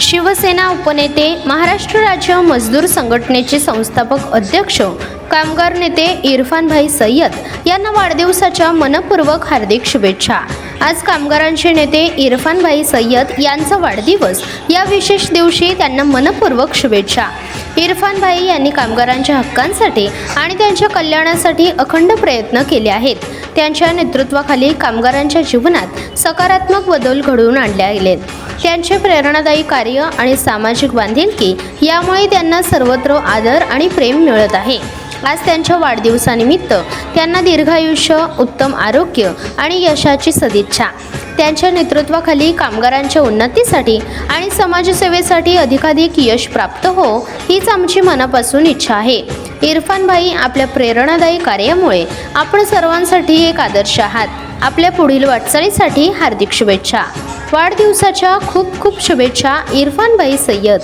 शिवसेना उपनेते महाराष्ट्र राज्य मजदूर संघटनेचे संस्थापक अध्यक्ष कामगार नेते इरफानभाई सय्यद यांना वाढदिवसाच्या मनपूर्वक हार्दिक शुभेच्छा. आज कामगारांचे नेते इरफानभाई सय्यद यांचा वाढदिवस. या विशेष दिवशी त्यांना मनपूर्वक शुभेच्छा. इरफान भाई यांनी कामगारांच्या हक्कांसाठी आणि त्यांच्या कल्याणासाठी अखंड प्रयत्न केले आहेत. त्यांच्या नेतृत्वाखाली कामगारांच्या जीवनात सकारात्मक बदल घडवून आणले गेलेत. त्यांचे प्रेरणादायी कार्य आणि सामाजिक बांधिलकी यामुळे त्यांना सर्वत्र आदर आणि प्रेम मिळत आहे. आज त्यांच्या वाढदिवसानिमित्त त्यांना दीर्घायुष्य उत्तम आरोग्य आणि यशाची सदिच्छा. त्यांच्या नेतृत्वाखाली कामगारांच्या उन्नतीसाठी आणि समाजसेवेसाठी अधिकाधिक यश प्राप्त हो हीच आमची मनापासून इच्छा आहे. इरफान भाई आपल्या प्रेरणादायी कार्यामुळे आपण सर्वांसाठी एक आदर्श आहात. आपल्या पुढील वाटचालीसाठी हार्दिक शुभेच्छा. वाढदिवसाच्या खूप खूप शुभेच्छा इरफान भाई सय्यद.